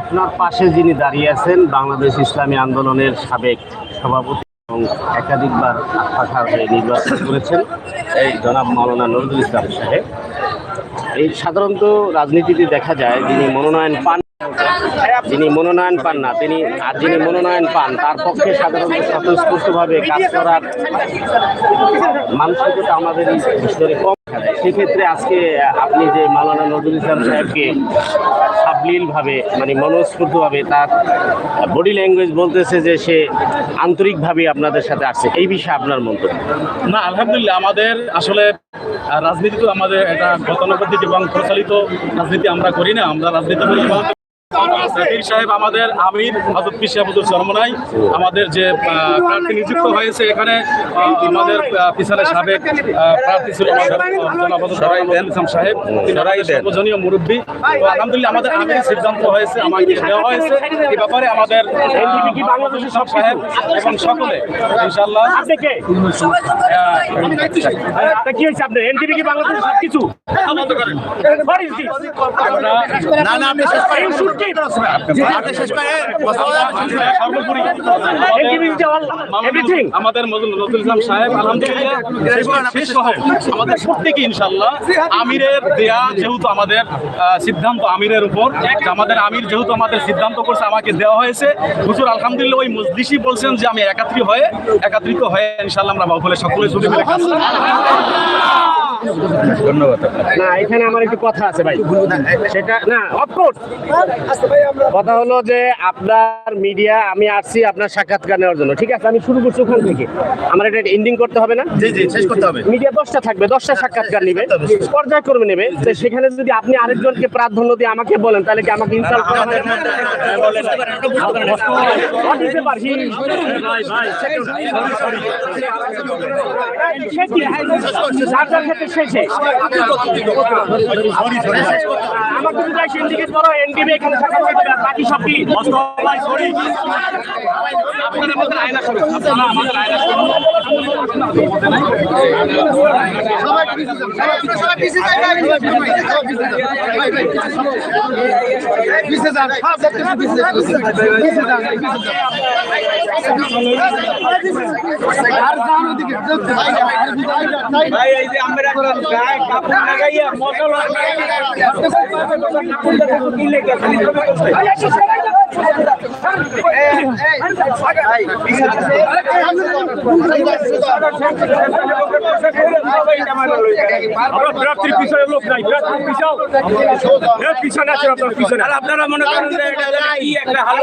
আপনার পাশে যিনি দাঁড়িয়ে আছেন, বাংলাদেশ ইসলামী আন্দোলনের সাবেক সভাপতি এবং একাধিকবার পাখার হয়ে নির্বাচন করেছেন এই জনাব মাওলানা নজরুল ইসলাম সাহেব। এই সাধারণত রাজনীতিতে দেখা যায়, যিনি মনোনয়ন পান যিনি মনোনয়ন পান না, তিনি আর যিনি মনোনয়ন পান, তার পক্ষে সাধারণত স্বতঃস্ফূর্তভাবে কাজ করার মানসিকতা আমাদের ভিতরে কম সেক্ষেত্রে আজকে আপনি যে মাওলানা নজরুল ইসলাম সাহেবকে সাবলীলভাবে মানে মনস্ফূর্তভাবে তার বডি ল্যাঙ্গুয়েজ বলতেছে যে সে আন্তরিকভাবে আপনাদের সাথে আসছে। এই বিষয়ে আপনার মন্তব্য? না, আলহামদুলিল্লাহ, আমাদের আসলে রাজনীতি তো আমাদের এটা গতানুগতিক এবং প্রচলিত রাজনীতি আমরা করি না। আমরা রাজনীতি করি বলতে সাহেব আমাদের আমির হজরত পীর সাহেবুদ্দুল চরমনাই আমাদের যে প্রার্থী নিযুক্ত হয়েছে এখানে আমাদের পিছনে সাবেক প্রার্থী ছিল ইসলাম সাহেব। সর্বজনীয় মুরব্বী। তো আলহামদুলিল্লাহ আমাদের আমির সিদ্ধান্ত হয়েছে আমাকে দেওয়া হয়েছে। এই ব্যাপারে আমাদের বাংলাদেশের সব সাহেব এবং সকলে ইনশাআল্লাহ। আপনি কে? হয়েছে আপনার? এনটিভি কি বাংলাদেশ সব কিছু? না না আপনি আমাদের নজরুল ইসলাম সাহেব আলহামদুলিল্লাহ শেষ আমাদের প্রত্যেকে ইনশাল্লাহ আমিরের দেয়া যেহেতু আমাদের সিদ্ধান্ত আমিরের উপর আমাদের আমির যেহেতু আমাদের সিদ্ধান্ত করছে আমাকে দেওয়া হয়েছে। হুজুর আলহামদুলিল্লাহ ওই মজলিসই বলছেন যে আমি একাত্রী হয়ে একত্রিত হয়ে ইনশাল্লাহ আমরা সকলে ছুটি মিলে না এখানে আমার একটু কথা আছে ভাই সেটা না অফকোর্স কথা হলো যে আপনার মিডিয়া আমি আসছি আপনার সাক্ষাৎকার নেওয়ার জন্য ঠিক আছে আমি শুরু করছি ওখান থেকে আমার এটা এন্ডিং করতে হবে না জি জি শেষ করতে হবে মিডিয়া দশটা থাকবে দশটা সাক্ষাৎকার নিবে পর্যায়ক্রমে নেবে তো সেখানে যদি আপনি আরেকজনকে প্রাধান্য দিয়ে আমাকে বলেন তাহলে কি আমাকে ইনসাল্ট করা হবে কি? শেষে। আমাকে যদি এসে indicate করো, NDB এখানে সাক্ষাৎকার দিবে, আর বাকি সব কি? আপনাদের মধ্যে আয়না শুরু আপনারা আমাদের আয়না শুরু আমরা মশলা প্রার্থীর পিছনে লোক নাই প্রার্থীর পিছাও পিছনে আছে আপনার পিছনে আর আপনারা মনে করেন কি একটা হাল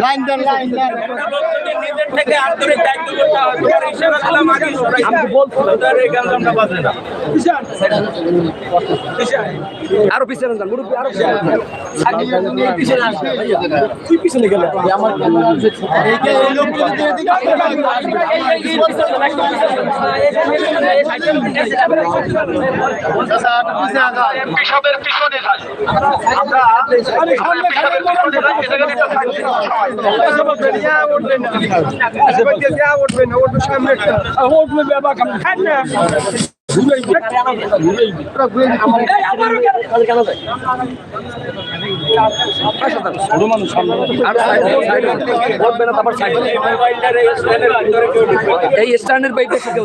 লাইন দেন লাইন দেন থেকে আন্তরিক দায়িত্ব করতে হবে তোমার হিসেবে আগে আমি না। আরও পিছনে যান মুরব্বী আরও পিছনে তুই পিছনে গেলে? আমার পিছনে যাই। আমরা পিছনে যাই এ জায়গাতে একটা। থাকবে এই স্ট্যান্ডের বাইক কেউ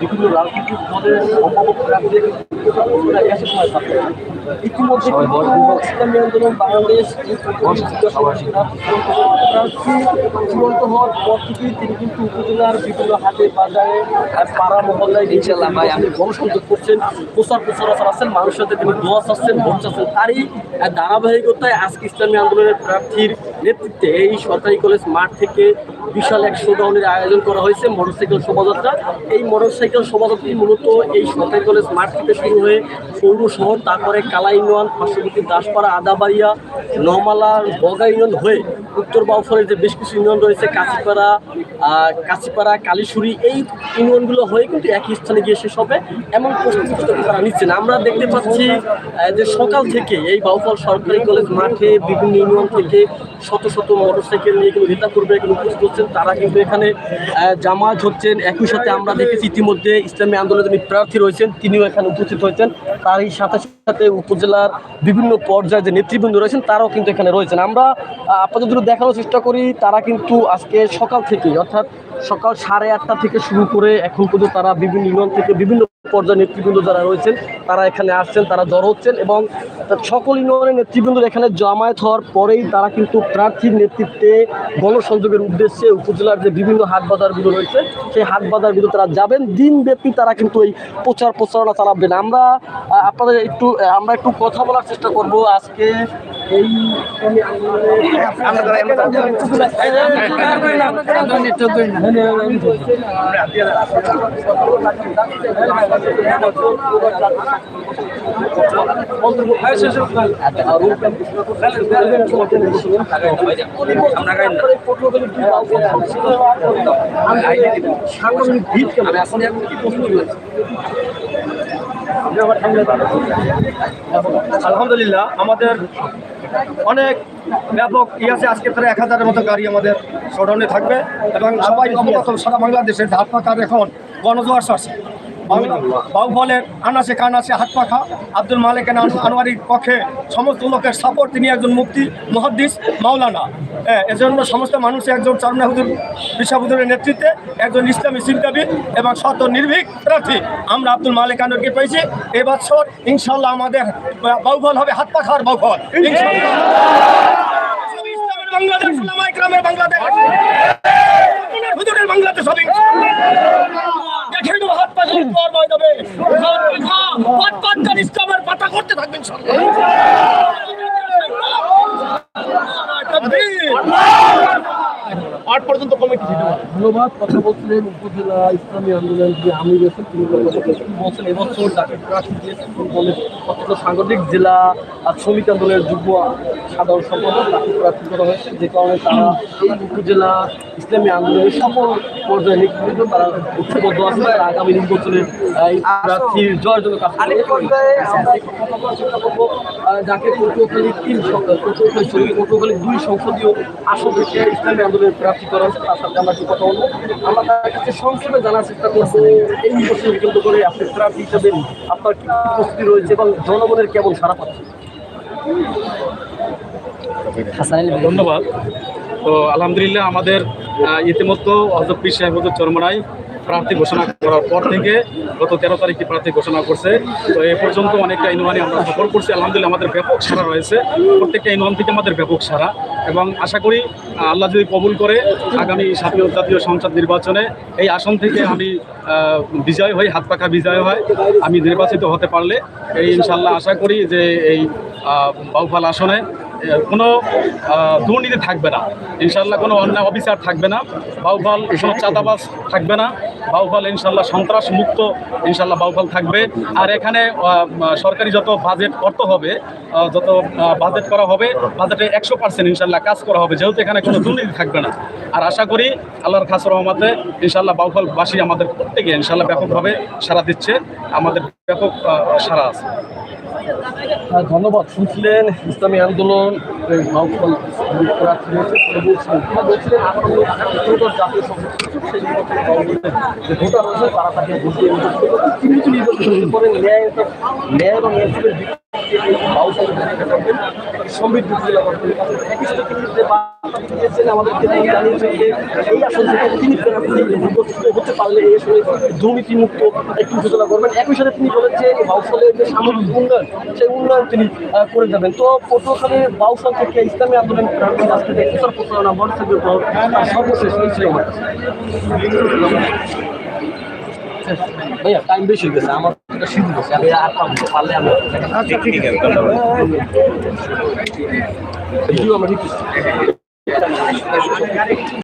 বিভিন্ন রাজনৈতিক দলের ইতিমধ্যে ইসলামী আন্দোলন বাংলাদেশ চূড়ান্ত হওয়ার পর থেকেই তিনি কিন্তু উপজেলার বিভিন্ন হাটে বাজারে আর পাড়া মহল্লায় ইনশাল্লাহ ভাই আমি গণসংযোগ করছেন, প্রচার প্রচার চালাচ্ছেন, মানুষের সাথে তিনি দোয়া চাচ্ছেন ভোট চাচ্ছেন। তারই ধারাবাহিকতায় আজকে ইসলামী আন্দোলনের প্রার্থীর নেতৃত্বে এই সরকারি কলেজ মাঠ থেকে বিশাল এক শোডাউনের আয়োজন করা হয়েছে, মোটরসাইকেল শোভাযাত্রা। এই মোটরসাইকেল শোভাযাত্রাটি মূলত এই সরকারি কলেজ মাঠ থেকে শুরু হয়ে পৌর শহর, তারপরে কালা ইউনিয়ন, পার্শ্ববর্তী দাসপাড়া, আদাবাড়িয়া, নমালা, বগা ইউনিয়ন হয়ে উত্তর বাউফলের যে বেশ কিছু ইউনিয়ন রয়েছে কাছিপাড়া কাছিপাড়া কালীশুরি এই ইউনিয়নগুলো হয়ে কিন্তু একই স্থানে গিয়ে শেষ হবে। এমন প্রস্তুতি তারা নিচ্ছেন আমরা দেখতে পাচ্ছি যে সকাল থেকে এই বাউফল সরকারি কলেজ মাঠে বিভিন্ন ইউনিয়ন থেকে শত শত মোটরসাইকেল নিয়ে কিন্তু নেতা কর্মীরা কিন্তু উপস্থিত হচ্ছেন। তারা কিন্তু এখানে জামাত হচ্ছেন। একই সাথে আমরা দেখেছি ইতিমধ্যে ইসলামী আন্দোলনের যিনি প্রার্থী রয়েছেন, তিনিও এখানে উপস্থিত হয়েছেন। তারই সাথে সাথে উপজেলার বিভিন্ন পর্যায়ে যে নেতৃবৃন্দ রয়েছেন, তারাও কিন্তু এখানে রয়েছেন। আমরা আপাতত দেখানোর চেষ্টা করি, তারা কিন্তু আজকে সকাল থেকে অর্থাৎ সকাল সাড়ে আটটা থেকে শুরু করে এখন পর্যন্ত তারা বিভিন্ন ইউনিয়ন থেকে বিভিন্ন পর্যায়ে নেতৃবৃন্দ যারা রয়েছেন তারা এখানে আসছেন তারা জড়ো হচ্ছেন এবং সকল ইউনিয়নের নেতৃবৃন্দ এখানে জমায়েত হওয়ার পরেই তারা কিন্তু প্রার্থীর নেতৃত্বে গণসংযোগের উদ্দেশ্যে উপজেলার যে বিভিন্ন হাট বাজারগুলো রয়েছে সেই হাট বাজারগুলো তারা যাবেন। দিনব্যাপী তারা কিন্তু এই প্রচার প্রচারণা চালাবেন। আমরা আপনাদের একটু আমরা একটু কথা বলার চেষ্টা করব আজকে এই আলহামদুলিল্লাহ, আমাদের অনেক ব্যাপক ই আছে। আজকে প্রায় এক হাজারের মতো গাড়ি আমাদের শোডাউনে থাকবে এবং সবাই সারা বাংলাদেশের হাত পাখার এখন গণজোয়ার আসছে বাউফলের আনাসে কানাসে হাত পাখা আব্দুল মালিক আন- আনোয়ারির পক্ষে সমস্ত লোকের সাপোর্ট তিনি একজন মুক্তি মহাদ্দিস, মাওলানা। এজন্য সমস্ত মানুষ একজন চরমনা হুজুর বিশাহুজুরের নেতৃত্বে একজন ইসলামী চিন্তাবিদ এবং শত নির্ভীক প্রার্থী। আমরা আব্দুল মালিক আনোয়ারকে পেয়েছি। এবছর ইনশাল্লাহ আমাদের বাউফল হবে হাত পাখার ইসলামের বাংলাদেশ বাংলাদেশ। বাংলাদেশ হবে দেখে নেব হাত পা জোর পর ময় দেবে হাত পাখা পাট পাট করে ইসলামের পাতা করতে থাকবেন সব আট পর্যন্ত কমিটি ধন্যবাদ কথা বলছিলেন উপজেলা ইসলামী আন্দোলন যে আমি রয়েছেন তিনি বলছেন। এবছর অত্যন্ত সাংগঠনিক জেলা আর শ্রমিক আন্দোলনের যুগ্ম সাধারণ সম্পাদক তাকে প্রার্থী করা হয়েছে যে কারণে তারা এই উপজেলা ইসলামী আন্দোলনের সকল পর্যায়ে নেতৃত্ব তারা ঐক্যবদ্ধ আছে তারা আগামী নির্বাচনে আহ, এই প্রার্থীর জয়ের জন্য কাজ করব, আহ, যাকে পটুয়াখালী তিন পটুয়াখালী সরি পটুয়াখালী দুই সংসদীয় আসন থেকে ইসলামী আন্দোলনের প্রার্থী করা হয়েছে তার সাথে আমরা কথা বলব। আমরা তার কাছে সংক্ষেপে জানার চেষ্টা করব এই নির্বাচন কেন্দ্র করে আপনি প্রার্থী হিসেবে আপনার কি উপস্থিতি রয়েছে এবং জনগণের কেমন সারা পাচ্ছে? ধন্যবাদ। তো আলহামদুলিল্লাহ আমাদের ইতিমধ্যে হজরত পীর সাহেব চরমরাই প্রার্থী ঘোষণা করার পর থেকে গত তেরো তারিখে প্রার্থী ঘোষণা করছে। তো এ পর্যন্ত অনেকটা ইউনিয়নে আমরা সফর করছি। আলহামদুলিল্লাহ আমাদের ব্যাপক সারা রয়েছে। প্রত্যেকটা ইউনিয়ন থেকে আমাদের ব্যাপক সারা এবং আশা করি আল্লাহ যদি কবুল করে আগামী জাতীয় জাতীয় সংসদ নির্বাচনে এই আসন থেকে আমি বিজয় হই, হাত পাখা বিজয় হয়, আমি নির্বাচিত হতে পারলে এই ইনশাল্লাহ আশা করি যে এই বাউফাল আসনে কোনো দুর্নীতি থাকবে না। ইনশাল্লাহ কোনো অন্যায় অফিসার থাকবে না। বাউফাল কোনো চাঁদাবাজ থাকবে না। বাউফল ইনশাল্লাহ সন্ত্রাস মুক্ত ইনশাল্লাহ বাউফল থাকবে। আর এখানে সরকারি যত বাজেট অর্থ হবে যত বাজেট করা হবে বাজেটে একশো পার্সেন্ট ইনশাল্লাহ কাজ করা হবে, যেহেতু এখানে কোনো দুর্নীতি থাকবে না। আর আশা করি আল্লাহর খাস রহমতে ইনশাল্লাহ বাউফলবাসী আমাদের প্রত্যেকে ইনশাল্লাহ ব্যাপকভাবে সারা দিচ্ছে, আমাদের ব্যাপক সারা আছে। ধন্যবাদ। শুনছিলেন ইসলামী আন্দোলন তিনি বলছিলেন আগামী ত্রয়োদশ জাতীয় সংসদ সুযোগ সেই নির্বাচনে দলগুলোর যে ভোটার রয়েছে তারা তাকে ভোট দিয়ে নির্বাচন করবে। তিনি কিন্তু নির্বাচন করেন ন্যায় ন্যায় এবং ইনসাফের ভিত্তিতে বাউসালের ভূমিকা থাকবেন সমৃদ্ধ নির্বাচিত হতে পারলে এই দুর্নীতিমুক্ত একটি উপজেলা করবেন। একই তিনি বলেন যে বাউসালের যে সামগ্রিক উন্নয়ন, সেই উন্নয়ন তিনি করে যাবেন। তো পটুয়াখালীর বাউসাল থেকে ইসলামী আন্দোলন প্রার্থী আজকে সর্বশেষ এই। ভাইয়া টাইম বেশি হয়ে গেছে আমার সিদ্ধ গেছে আমি আর পাবো পারলে আমি ঠিক আছে ভিডিও আমরা রিকোয়েস্ট